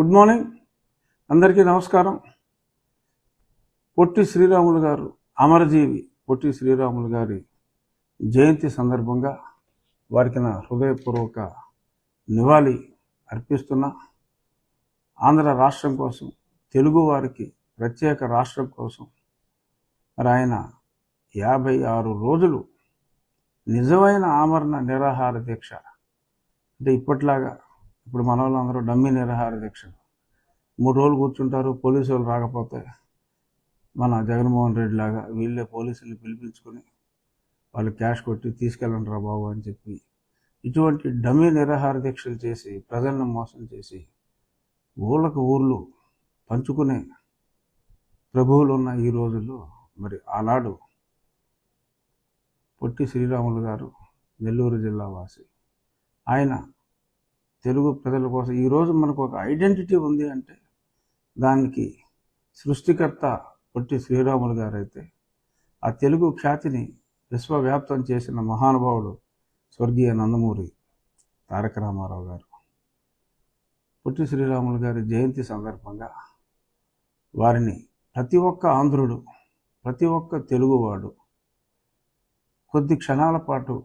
Good morning. అందరికీ నమస్కారం. పొట్టి శ్రీరాములు గారు అమరజీవి పొట్టి శ్రీరాములు గారి జయంతి సందర్భంగా వారికి నా హృదయపూర్వక నివాళి అర్పిస్తున్నా. ఆంధ్ర రాష్ట్రం కోసం తెలుగు వారికి ప్రత్యేక రాష్ట్రం కోసం మరి ఆయన యాభై ఆరు రోజులు నిజమైన ఆమరణ నిరాహార దీక్ష. అంటే ఇప్పట్లాగా ఇప్పుడు మన వాళ్ళందరూ డమ్మీ నిరాహార దీక్ష. మూడు రోజులు కూర్చుంటారు పోలీసు వాళ్ళు రాకపోతే మన జగన్మోహన్ రెడ్డి లాగా వీళ్ళే పోలీసులు పిలిపించుకొని వాళ్ళు క్యాష్ కొట్టి తీసుకెళ్ళండి రా బాబు అని చెప్పి ఇటువంటి డమ్మీ నిరాహార దీక్షలు చేసి ప్రజలను మోసం చేసి ఊళ్ళకు ఊర్లు పంచుకునే ప్రభువులు ఉన్న ఈ రోజుల్లో మరి ఆనాడు పొట్టి శ్రీరాములు గారు నెల్లూరు జిల్లా వాసి. ఆయన తెలుగు ప్రజల కోసం. ఈరోజు మనకు ఒక ఐడెంటిటీ ఉంది అంటే దానికి సృష్టికర్త పొట్టి శ్రీరాములు గారైతే ఆ తెలుగు ఖ్యాతిని విశ్వవ్యాప్తం చేసిన మహానుభావుడు స్వర్గీయ నందమూరి తారక రామారావు గారు. పొట్టి శ్రీరాములు గారి జయంతి సందర్భంగా వారిని ప్రతి ఒక్క ఆంధ్రుడు ప్రతి ఒక్క తెలుగువాడు కొద్ది క్షణాల పాటు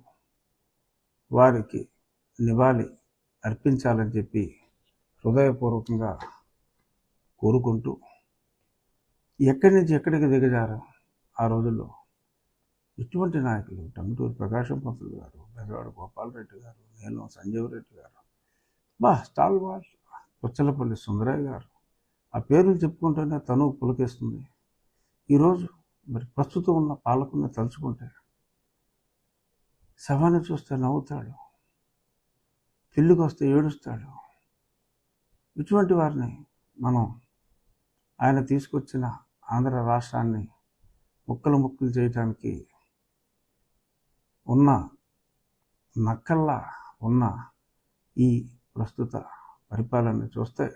వారికి నివాళి అర్పించాలని చెప్పి హృదయపూర్వకంగా కోరుకుంటూ ఎక్కడి నుంచి ఎక్కడికి దిగజారు ఆ రోజుల్లో ఇటువంటి నాయకులు టంగుటూరు ప్రకాశం పంతులు గారు బెజవాడ గోపాలరెడ్డి గారు నేను సంజీవ్ రెడ్డి గారు బా స్టాల్ వాల్ పుచ్చలపల్లి సుందరయ్య గారు ఆ పేర్లు చెప్పుకుంటేనే తను పులకేస్తుంది. ఈరోజు మరి ప్రస్తుతం ఉన్న పాలకుని తలుచుకుంటే శవాన్ని చూస్తే నవ్వుతాడు. పెళ్ళికి వస్తే ఏడుస్తాడు. ఇటువంటి వారిని మనం ఆయన తీసుకొచ్చిన ఆంధ్ర రాష్ట్రాన్ని ముక్కలు ముక్కలు చేయటానికి ఉన్న నక్కల్లా ఉన్న ఈ ప్రస్తుత పరిపాలన చూస్తే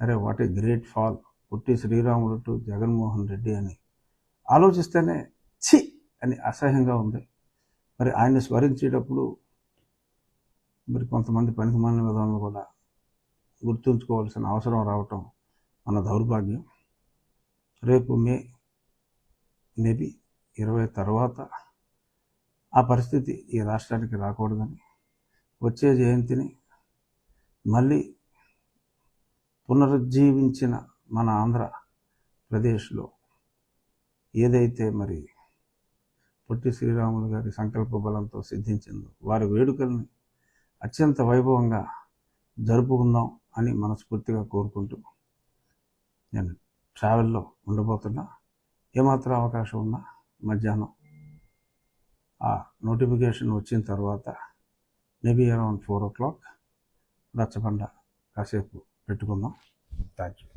అరే వాట్ ఏ గ్రేట్ ఫాల్. పుట్టి శ్రీరాములు టు జగన్మోహన్ రెడ్డి అని ఆలోచిస్తేనే ఛీ అని అసహ్యంగా ఉంది. మరి ఆయన్ని స్మరించేటప్పుడు మరి కొంతమంది పనికిమాలిన విధానాలు కూడా గుర్తుంచుకోవాల్సిన అవసరం రావటం మన దౌర్భాగ్యం. రేపు మే మేబీ ఇరవై తర్వాత ఆ పరిస్థితి ఈ రాష్ట్రానికి రాకూడదని వచ్చే జయంతిని మళ్ళీ పునరుజ్జీవించిన మన ఆంధ్ర ప్రదేశ్లో ఏదైతే మరి పొట్టి శ్రీరాములు గారి సంకల్ప బలంతో సిద్ధించిందో వారి వేడుకల్ని అత్యంత వైభవంగా జరుపుకుందాం అని మనస్ఫూర్తిగా కోరుకుంటూ నేను ట్రావెల్లో ఉండబోతున్నా ఏమాత్రం అవకాశం ఉన్నా మధ్యాహ్నం ఆ నోటిఫికేషన్ వచ్చిన తర్వాత maybe around four o'clock రచ్చబండ కాసేపు పెట్టుకుందాం. Thank you